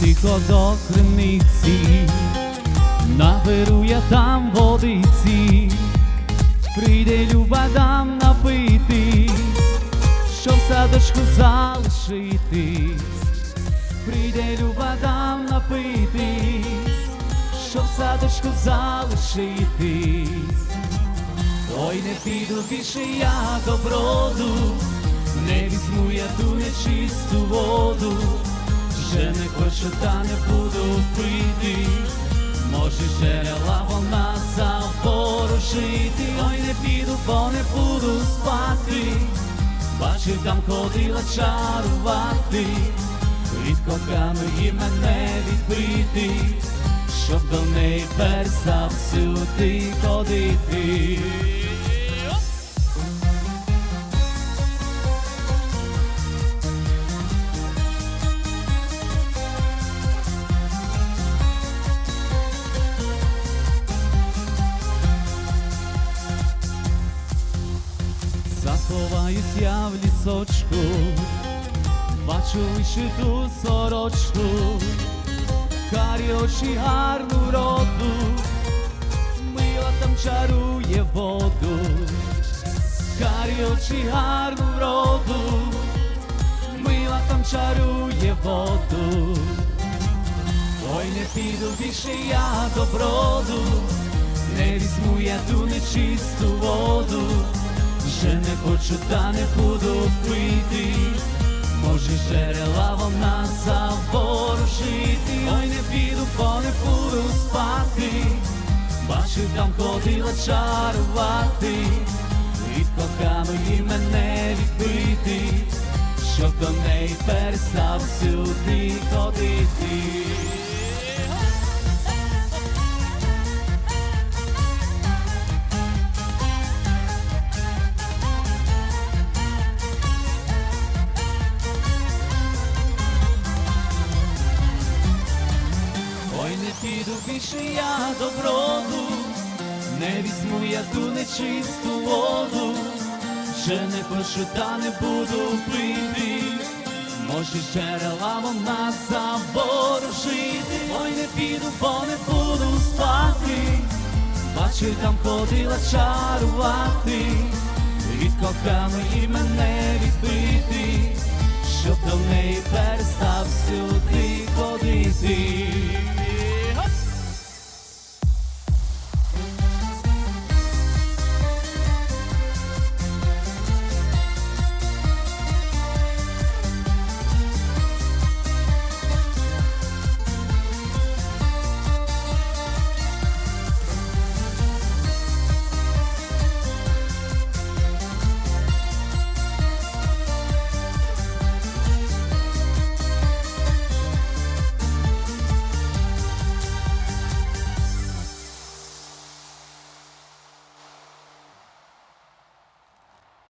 тихо до криниці, наберу я там водиці, прийде люба дам напитись, що в садочку залишитись, прийде люба дам напитись, що в садочку залишитись. Ой, не піду більше я до броду, не візьму я ту нечисту воду, вже не хочу, та не буду пити, може джерела вона запорожити, ой, не піду, бо не буду спати, бачив там ходила чарувати, від коханої мене відбити, щоб до неї перса всюди ходити. Заховаюсь я в лісочку, бачу ту сорочку, карі очі гарну роду, мила там чарує воду, карі очі гарну роду, мила там чарує воду. Ой, не піду більше я до броду, не візьму я ту нечисту воду, вже не хочу, та не буду пити, може джерела вона заворожити, ой, не піду, бо не буду спати, бачив там ходила чарувати, від коханої мене відбити, щоб до неї перестав сюди ходити. Більше я до броду, не візьму я ту нечисту воду, ще не хочу, та не буду пити, може джерела вона заворожити, ой, не піду, бо не буду спати, бачу, там ходила чарувати, від коханої мене відбити, щоб до неї перестав сюди ходити.